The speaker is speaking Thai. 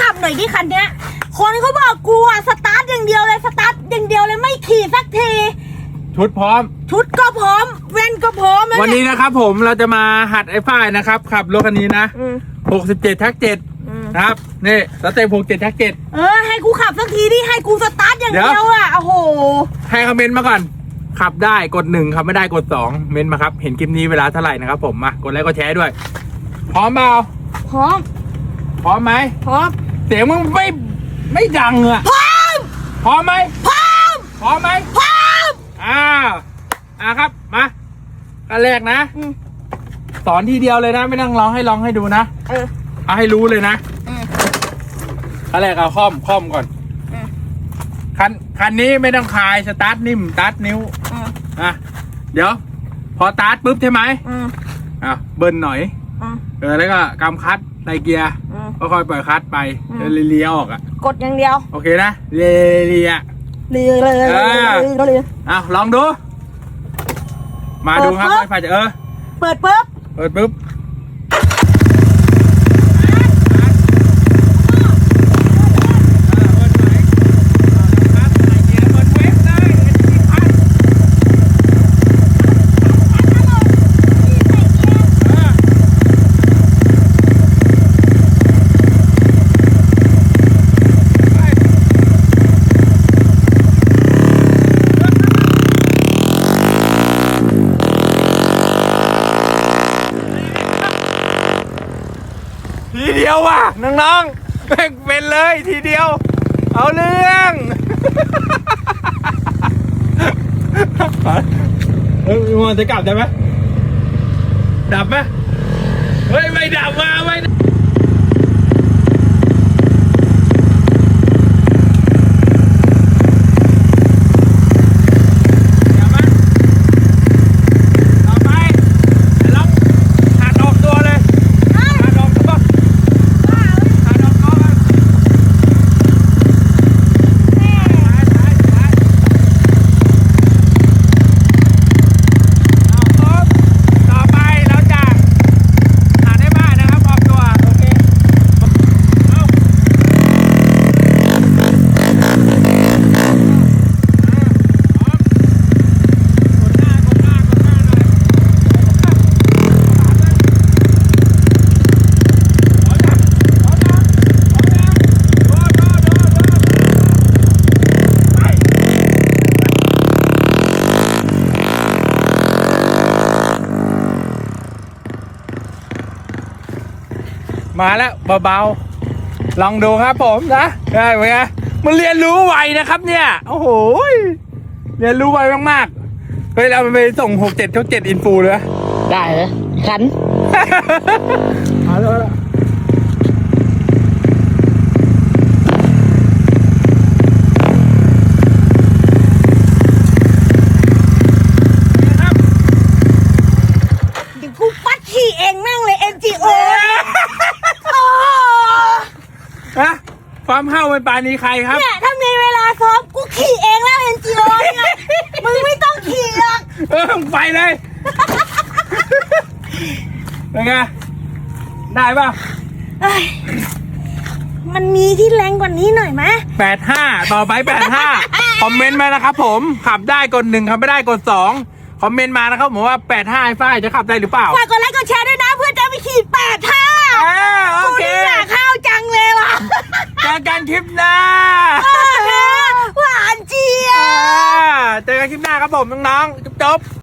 ขับหน่อยดิคันเนี้ย คนเขาบอกกูอะสตาร์ทอย่างเดียวเลยสตาร์ทอย่างเดียวเลยไม่ขี่สักที ชุดพร้อม ชุดก็พร้อมเว้นก็พร้อมแล้ววันเยนี้นะครับผมเราจะมาหัดไอ้ฝ้ายนะครับขับรถคันนี้นะอืม67ทัก7อืมนะครับนี่สเต็ป67ทัก7 เออ ให้กูขับสักทีดิให้กูสตาร์ทอย่างเดี๋ยวเดียวอะโอ้โห ให้คอมเมนต์มาก่อน ขับได้กดหนึ่งขับไม่ได้กดสองเมนต์มาครับ เห็นคลิปนี้เวลาเท่าไหร่นะครับผมมากดไลค์กดแชร์ด้วย พร้อมเปล่าพร้อมพร้อมไหมพร้อม เสียงมึงไม่ไม่ดังอะพร้อมพร้อมไหมพร้อมพร้อมไหมพร้อมอ้าวอ่าครับมากันแรกนะอืม สอนทีเดียวเลยนะ ไม่ต้องร้องให้ร้องให้ดูนะเออ เอาให้รู้เลยนะอืมขั้นแรกเอาคอมคอมก่อนอืม คันคันนี้ไม่ต้องคลายสตาร์ทนิ่มสตาร์ทนิ้วอืมอะเดี๋ยว พอสตาร์ทปุ๊บใช่ไหมอืมอะเบิ้ลหน่อย อืมเออแล้วก็กำคัด ในเกียร์อืม ก็ค่อยปล่อยคัดไปอืมเดี๋ยวเลียออกอะกดอย่างเดียวโอเคนะเลีเลียเรือเลยเลยอ่าเลยอะลองดู มาดูครับเปิดปุ๊บ ไฟฟ้าจะเออเปิดปุ๊บเปิดปุ๊บ เดียวว่ะน้องๆแม่งเป็นเลยทีเดียว เอาเรื่องเฮ้ยมันจะกลับได้ไหมดับไหมเฮ้ยไม่ดับมาไม่ดับเดี๋ยวมาต่อไปเดี๋ยวลองหัดออกตัวเลยหัดออกตัวหัดออกตัวกันซ้ายซ้ายซ้าย เอาครับต่อไปเราจะหาได้บ้านนะครับออกตัว โอเค เอาพร้อมกดหน้ากดหน้ากดหน้าหน่อยพร้อมยังพร้อมยังพร้อมยังโดดโดดโดดโดดไป มาแล้วเบาๆลองดูครับผมนะได้ไหมฮะมันเรียนรู้ไวนะครับ เนี่ยโอ้โหยเรียนรู้ไวมากๆเฮ้ยเราไปส่งหกเจ็ดเขาเจ็ดอินฟูเลยนะได้เลยขันมาแล้วมาแล้วครับ เดี๋ยวกูปัดขี่เองแม่งเลย NGO โอ้ นะ ความห้าวเป็นปานีใครครับ เนี่ยถ้ามีเวลาซ้อมกูขี่เองแล้ว NGO เนี่ยมึงไม่ต้องขี่หรอกเออไปเลยเป็นไงได้ป่ะเอ้ยมันมีที่แรงกว่านี้หน่อยไหมแปดห้าต่อไปแปดห้าคอมเมนต์มานะครับผมขับได้กดหนึ่งขับไม่ได้กดสองคอมเมนต์มานะครับผมว่าแปดห้าไอ้ฝ้ายจะขับได้หรือเปล่า ฝากกดไลค์กดแชร์ด้วยนะเพื่อจะไปขี่แปดท่าอ่าโอกูเค นี่อยากข้าวจังเลยว่ะ เจอกันคลิปหน้าหวานเจี๊ยบอ่าเจอกันคลิปหน้าครับผมน้องๆจบๆ